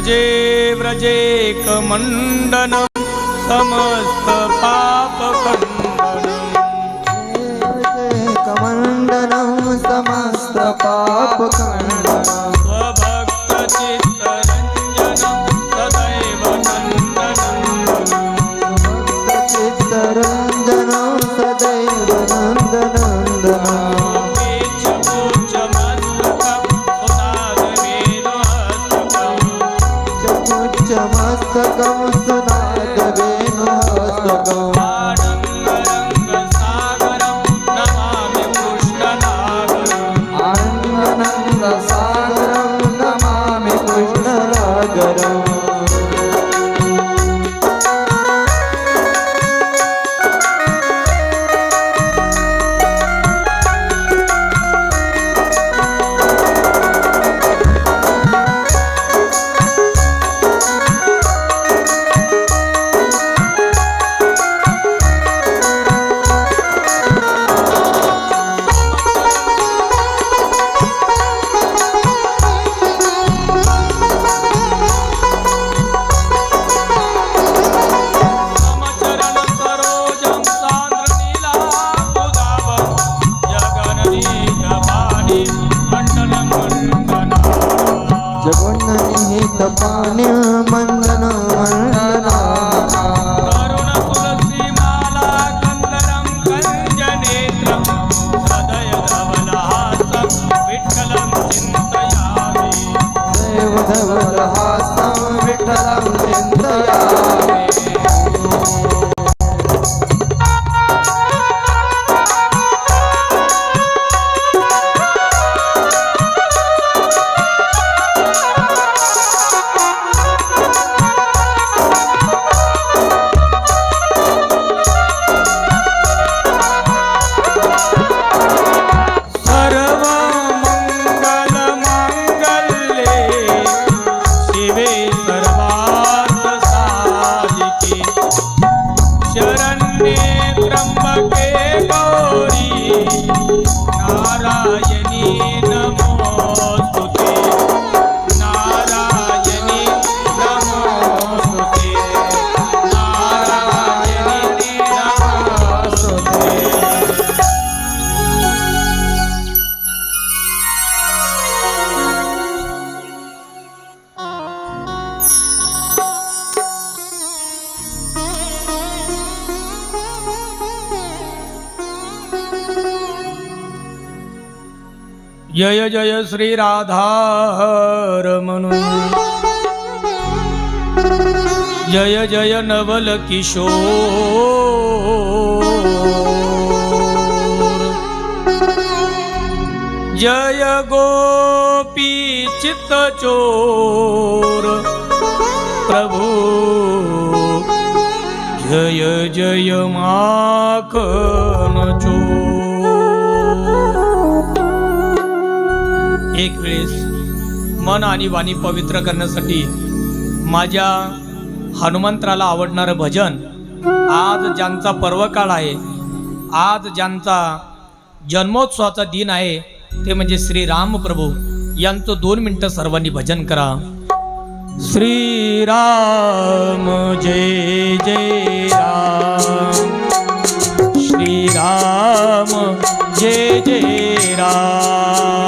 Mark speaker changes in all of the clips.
Speaker 1: जे व्रजे कमण्डनं समस्त
Speaker 2: पापकण्डनं। एकमण्डनं Sasa जगन्निहित पाण्य मंदन वंदना
Speaker 1: करुण तुलसी जय जय श्री राधार म्हणून जय जय नवल किशोर। जय गोपी चित्त चोर प्रभू जय एक वेळेस मन आणि वाणी पवित्र करण्यासाठी माझ्या हनुमंतराला आवडणारं भजन आज ज्यांचा पर्वकाळ आहे आज ज्यांचा जन्मोत्सवाचा दिन आहे ते म्हणजे श्रीराम प्रभू यांचं दोन मिनटं सर्वांनी भजन करा. श्रीराम जय जय राम. श्रीराम जय जय राम.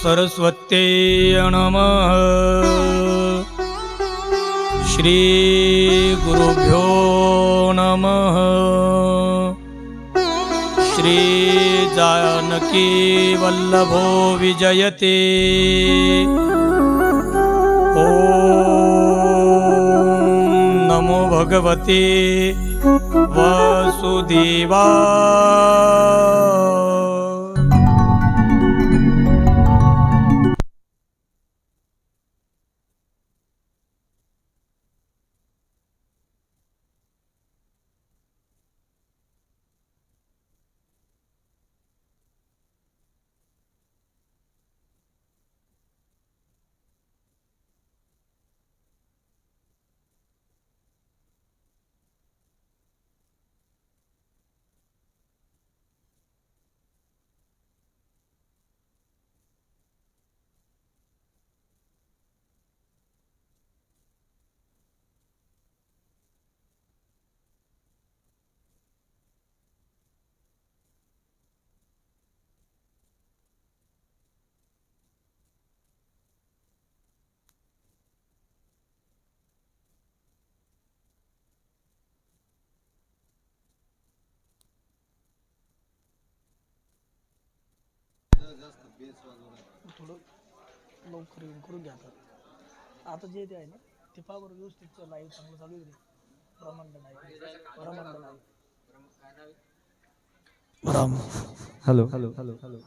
Speaker 1: सरस्वत्यै नमः। श्रीगुरुभ्यो नमः। श्रीजानकीवल्लभो विजयते। ॐ नमो भगवते वासुदेवा
Speaker 3: थोडं लवकर येऊन करून घ्या आता. आता जे ते आहे ना ते पहा बरं व्यवस्थित लाईव्ह चांगलं चालू आहे ब्रह्मांड नाही. ब्रह्मांड नाही. Ram.
Speaker 2: Hello. Hello. Hello. Hello.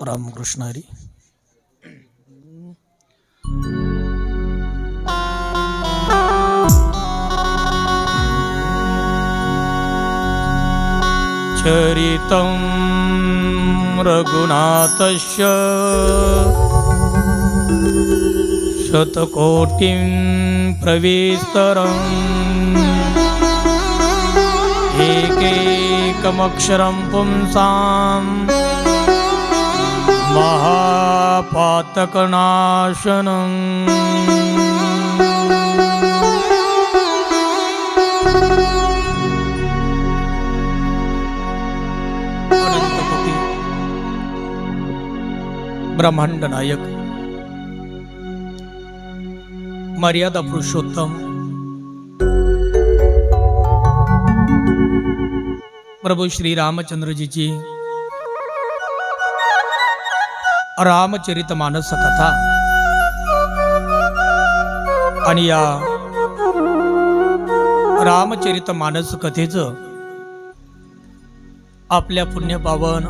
Speaker 3: Ramkrishna Hari.
Speaker 1: चरितं रघुनाथस्य शतकोटिं प्रविस्तरम् एकैकमक्षरं पुंसां महापातकनाशनम् ब्रह्मांड नायक। मर्यादा पुरुषोत्तम। प्रभू श्री रामचंद्रजीची रामचरित मानस कथा आणि या रामचरित मानस कथेचं आपल्या पुण्यपावन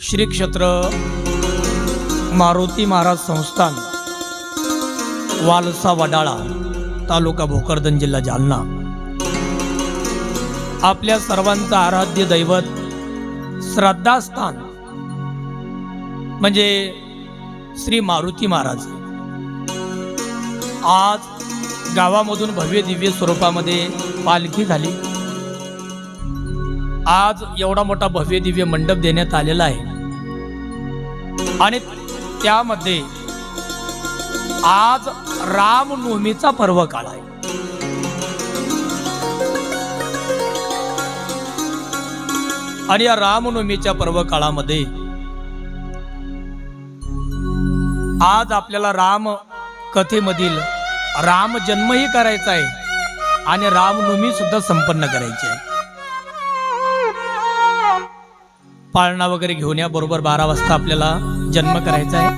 Speaker 1: श्री क्षेत्र मारुती महाराज संस्थान वालसा वडाळा तालुका भोकरदन जिल्हा जालना. आपल्या सर्वांचं आराध्य दैवत श्रद्धास्थान म्हणजे श्री मारुती महाराज. आज गावामधून भव्य दिव्य स्वरूपामध्ये पालखी झाली. आज एवढा मोठा भव्य दिव्य मंडप देण्यात आलेला आहे. आणि त्यामध्ये आज रामनवमीचा पर्व काळ आहे. आणि या रामनवमीच्या पर्व काळामध्ये आज आपल्याला राम कथेमधील राम जन्मही करायचा आहे आणि रामनवमी सुद्धा संपन्न करायची आहे. पाळणा वगैरे घेऊन या. बरोबर बारा वाजता आपल्याला जन्म करायचा आहे.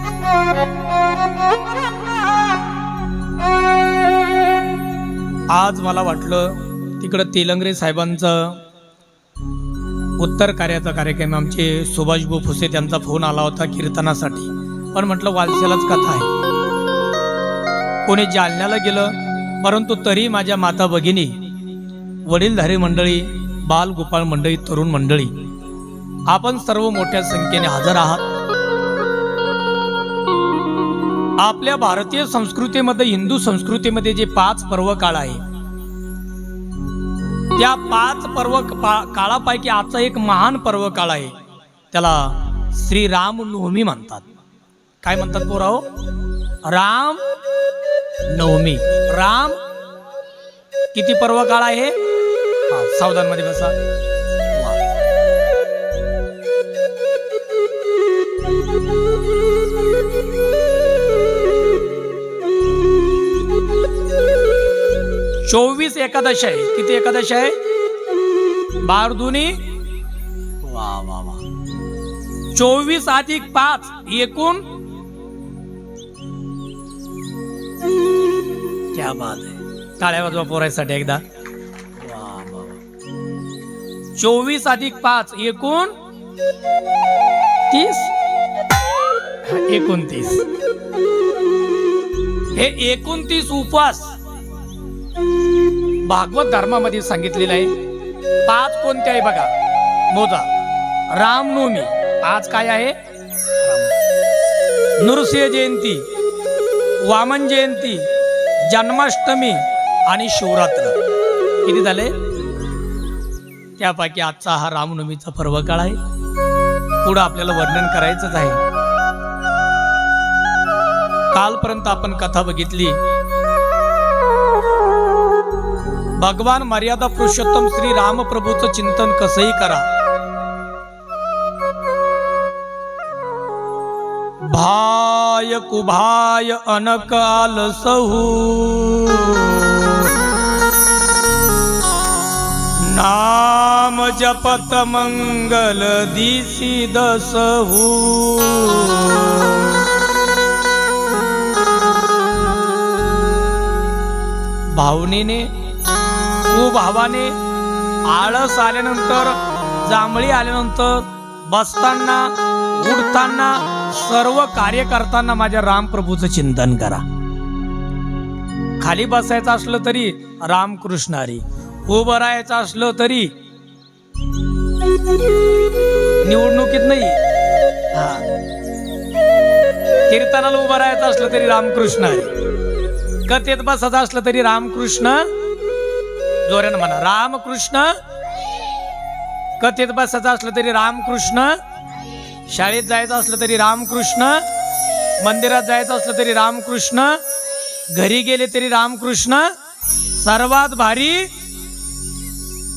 Speaker 1: आज मला वाटलं तिकडं तेलंगरे साहेबांचं उत्तर कार्याचा कार्यक्रम आमचे सुभाषभाऊ फुसे त्यांचा फोन आला होता कीर्तनासाठी. पण म्हटलं वालशालाच कथा आहे. कोणी जालन्याला गेलं परंतु तरी माझ्या माता भगिनी वडीलधारी मंडळी बाल गोपाळ मंडळी तरुण मंडळी आपण सर्व मोठ्या संख्येने हजर आहात. आपल्या भारतीय संस्कृतीमध्ये हिंदू संस्कृतीमध्ये जे पाच पर्व काळ आहे त्या पाच पर्व पा- काळापैकी आजचा एक महान पर्व काळ आहे. त्याला श्रीराम नवमी म्हणतात. काय म्हणतात पोराव राम नवमी राम किती पर्व काळ आहे सावधानमध्ये बसा. चोवीस एकादश आहे. किती एकादश आहे? बारदुनी? वा वा वा. चोवीस अधिक पाच एकूण? क्या बात आहे. टाळ्या वाजवा पोरायसाठी एकदा. चोवीस अधिक पाच एकूण? तीस? एकोणतीस हे एकोणतीस उपवास. भागवत धर्मामध्ये सांगितलेलं आहे. पाच कोणते आहे बघा. मोजा. रामनवमी. आज काय आहे? नृसिंह जयंती वामन जयंती जन्माष्टमी आणि शिवरात्र. किती झाले? त्यापैकी आजचा हा रामनवमीचा पर्व काळ आहे. पुढं आपल्याला वर्णन करायचंच आहे. कालपर्यंत आपण कथा बघितली. भगवान मर्यादा पुरुषोत्तम श्री रामप्रभूचं चिंतन कसंही करा. भाय कुभाय अनकाल सहू. नाम जपत मंगल दिसी दसहू. भावनेने कुभावाने आळस आल्यानंतर जांभळी आल्यानंतर बसताना उठताना सर्व कार्य करताना माझ्या रामप्रभूचं चिंतन करा. खाली बसायचं असलं तरी रामकृष्ण हरी उभं राहायचं असलं तरी निवडणुकीत नाही. हा. कीर्तनाला उभं राहायचं असलं तरी रामकृष्ण हरी. कथेत बसायचं असलं तरी रामकृष्ण जोऱ्यानं म्हणा. रामकृष्ण. कथेत बसायचं असलं तरी रामकृष्ण. शाळेत जायचं असलं तरी रामकृष्ण. मंदिरात जायचं असलं तरी रामकृष्ण. घरी गेले तरी रामकृष्ण. सर्वात भारी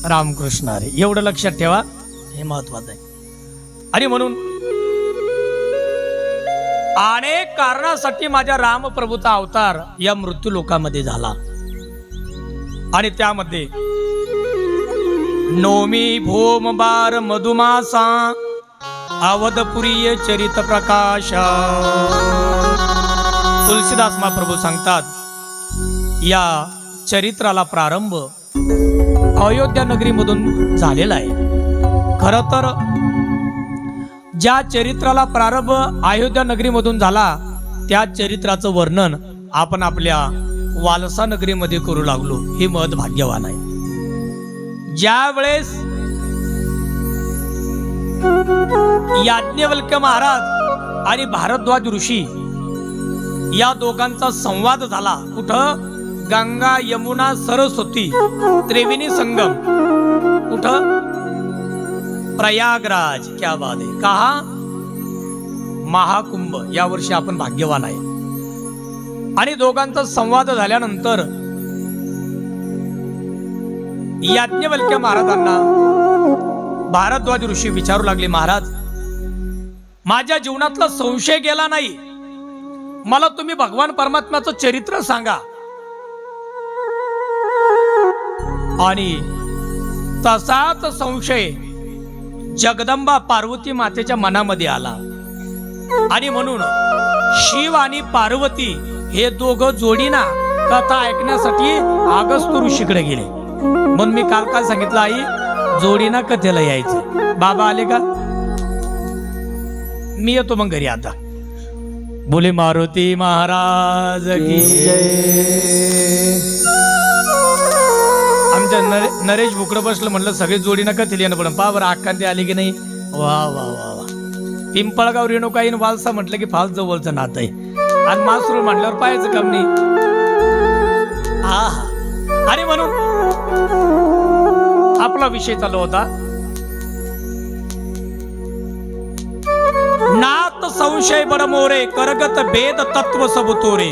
Speaker 1: रामकृष्ण अरे एवढं लक्षात ठेवा. हे महत्वाचं आहे. आणि म्हणून अनेक कारणासाठी माझ्या रामप्रभूचा अवतार या मृत्यू लोकामध्ये झाला. आणि त्यामध्ये नोमी भोम बार मधुमासा अवधपुरीय चरित प्रकाश. तुलसीदास महाप्रभू सांगतात या चरित्राला प्रारंभ अयोध्या नगरीमधून झालेला आहे. खर तर ज्या चरित्राला प्रारंभ अयोध्या नगरीमधून झाला त्या चरित्राचं वर्णन आपण आपल्या वालसा नगरीमध्ये करू लागलो. हे मत भाग्यवान आहे. ज्या वेळेस याज्ञवल्क्य महाराज आणि भारद्वाज ऋषी या दोघांचा संवाद झाला. कुठं? गंगा यमुना सरस्वती त्रिवेणी संगम. कुठं? प्रयागराज. क्या बात आहे. कहा? महाकुंभ. या वर्षी आपण भाग्यवान आहे. आणि दोघांचा संवाद झाल्यानंतर याज्ञवल्क्य महाराजांना भारद्वाज ऋषी विचारू लागले महाराज माझ्या जीवनातला संशय गेला नाही. मला तुम्ही भगवान परमात्म्याचं चरित्र सांगा. आणि तसाच संशय जगदंबा पार्वती मातेच्या मनामध्ये आला. आणि म्हणून शिव आणि पार्वती हे दोघं जोडीना कथा ऐकण्यासाठी आगस्त ऋषीकडे गेले. म्हणून मी काल काय सांगितलं आई जोडीना कथेला यायचं. बाबा आले का? मी येतो मग घरी आता. बोले मारुती महाराज की आमच्या नरे, नरेश भुकडं बसलं म्हणलं सगळे जोडी नका तिली पण पा बरं आली की नाही? वा वा वा वा. पिंपळगाव रेणुकाईन वालसा म्हटलं की फाल जवळचं नातं आहे. आणि मासरूळ म्हटल्यावर पाहायचं काम नाही. हा आणि म्हणून आपला विषय चालू होता. नात संशय बडमोरे करगत भेद तत्व सबतोरे.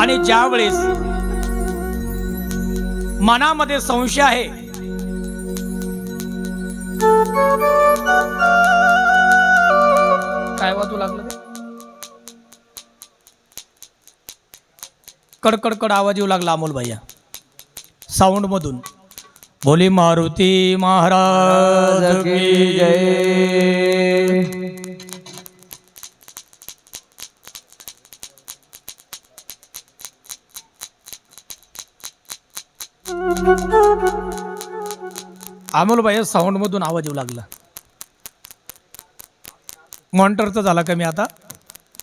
Speaker 1: आणि ज्या वेळेस मनामध्ये संशय आहे
Speaker 3: काय वाजू लागलं?
Speaker 1: कडकडकड आवाज येऊ लागला अमोल भैया. साऊंड मधून बोली मारुती महाराज की जय. अमोल भैया साऊंड मधून आवाज येऊ लागला. मॉनिटरचा झाला कमी आता.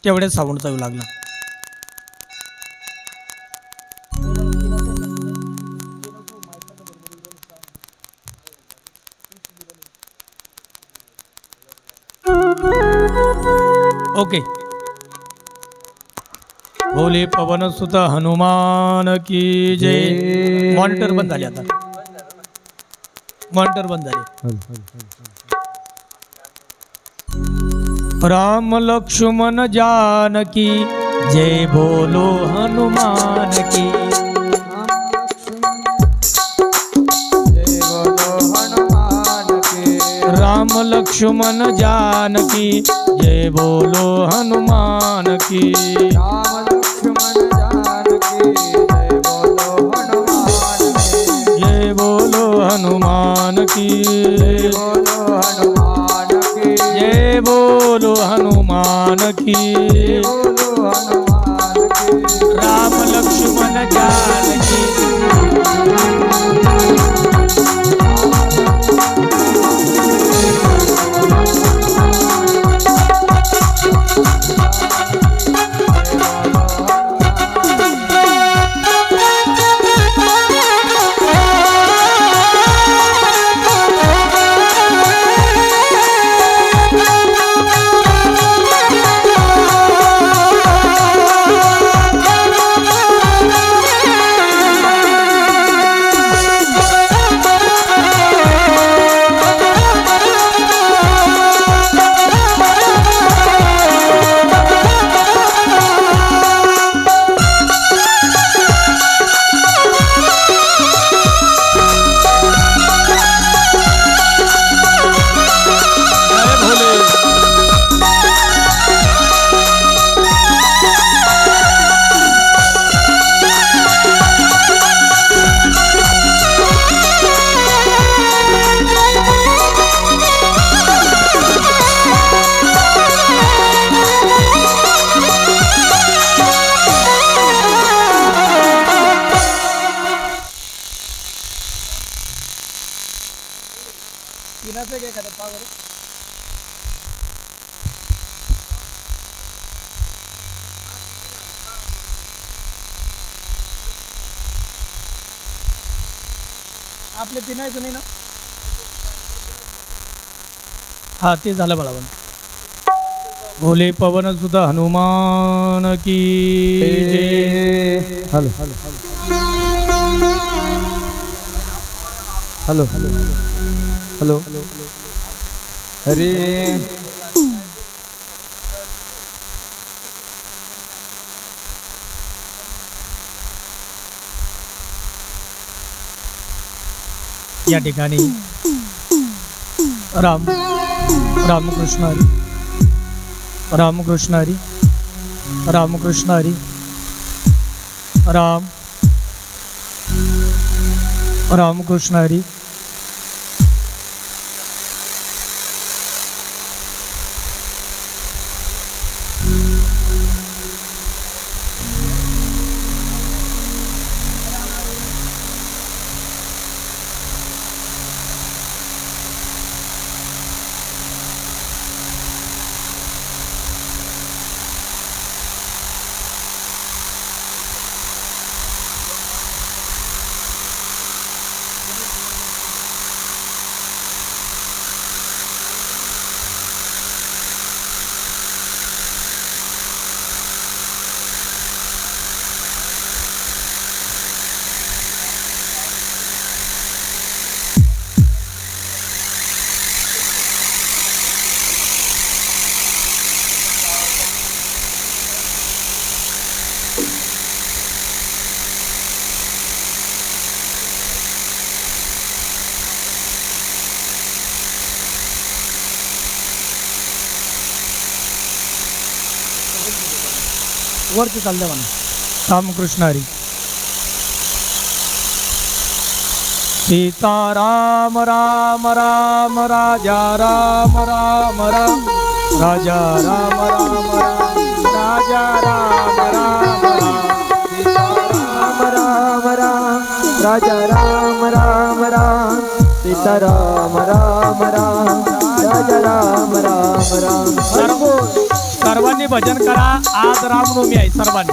Speaker 1: तेवढेच साऊंडचा येऊ लागला. ओके. बोले पवन सुत हनुमान की जय. मॉनिटर बंद झाले आता. मॉनिटर बंद झाले.
Speaker 2: हल हल हल
Speaker 1: राम लक्ष्मण जानकी जय बोलो हनुमान की। राम लक्ष्मण जानकी जय बोलो हनुमान की। जय बोलो हनुमान की। जय बोलो हनुमान की। राम लक्ष्मण जानकी। हा ते झालं बाळा भोले पवन सुत हनुमान की जय
Speaker 2: हल. हल. हॅलो. हॅलो. हॅलो. अरे
Speaker 1: या ठिकाणी राम रामकृष्ण हरी. रामकृष्ण हरी. रामकृष्ण हरी. राम. रामकृष्ण हरी.
Speaker 3: वरती चाललं म्हणा.
Speaker 1: रामकृष्ण हरी. सीताराम राम राम राजा राम राम राम. राजा राम राम राम. राजा राम राम राम.
Speaker 2: राम राम राम. राजा राम राम राम. सीता राम राम राम. राजा राम राम राम.
Speaker 1: सर्वांनी भजन करा आज रामनवमी आहे सर्वांनी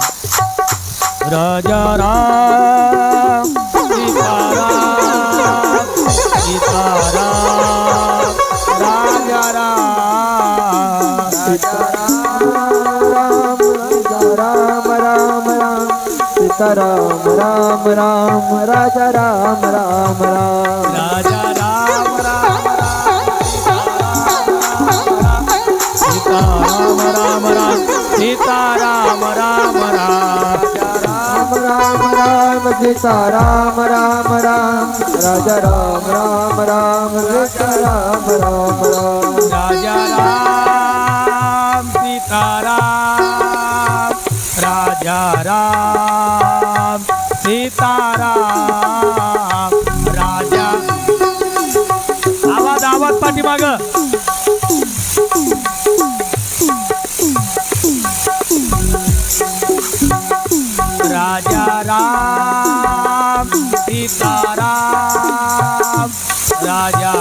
Speaker 1: राजा राम राजा राम
Speaker 2: राम राम राम राम राम राम राम राजा राम राम राम
Speaker 1: राजा राम राम राम राम राम राम
Speaker 2: सीता राम राम राम राजा राम राम राम सीता राम राम राम
Speaker 1: राजा राम सीताराम राजा राम सीताराम राजा आवाज आवाज पाठीमाग सीताराम सीताराम राजा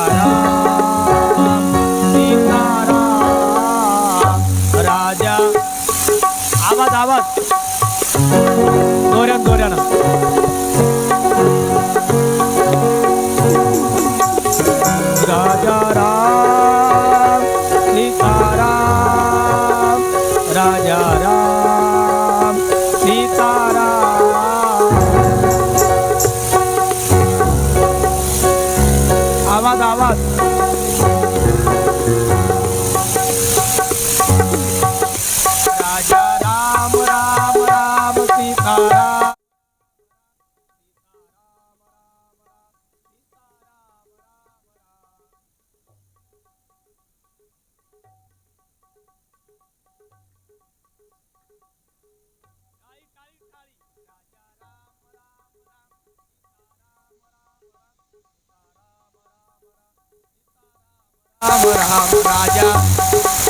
Speaker 1: राम राम राजा।